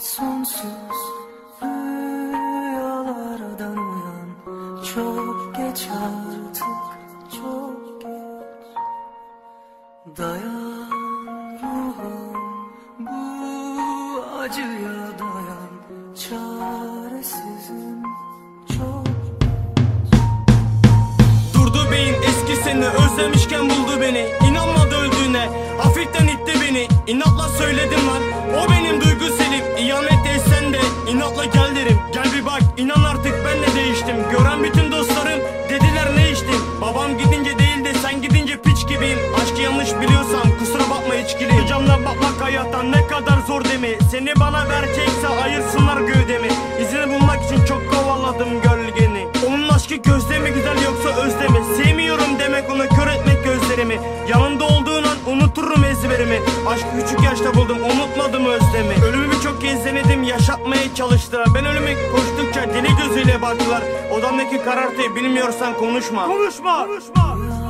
sonsuz rüyalardan uyan. Çok geç artık çok geç. Dayan ruhum bu acıya dayan Çaresizim çok Durdu beyin eski seni özlemişken buldu beni. İnanmadı öldüğüne hafiften itti beni. İnatla söyledim lan o benim duygu selim hayattan ne kadar zor demi Seni bana verecekse ayırsınlar gövdemi İzini bulmak için çok kovaladım gölgeni. Onun aşkı gözde mi güzel yoksa özde mi? Sevmiyorum demek onu kör etmek gözlerimi. Yanında olduğun an unuturum ezberimi. Aşkı küçük yaşta buldum unutmadım özlemi. Ölümü birçok kez denedim yaşatmaya çalıştılar. Ben ölüme koştukça deli gözüyle baktılar. Odamdaki karartıyı bilmiyorsan konuşma. Konuşma, konuşma.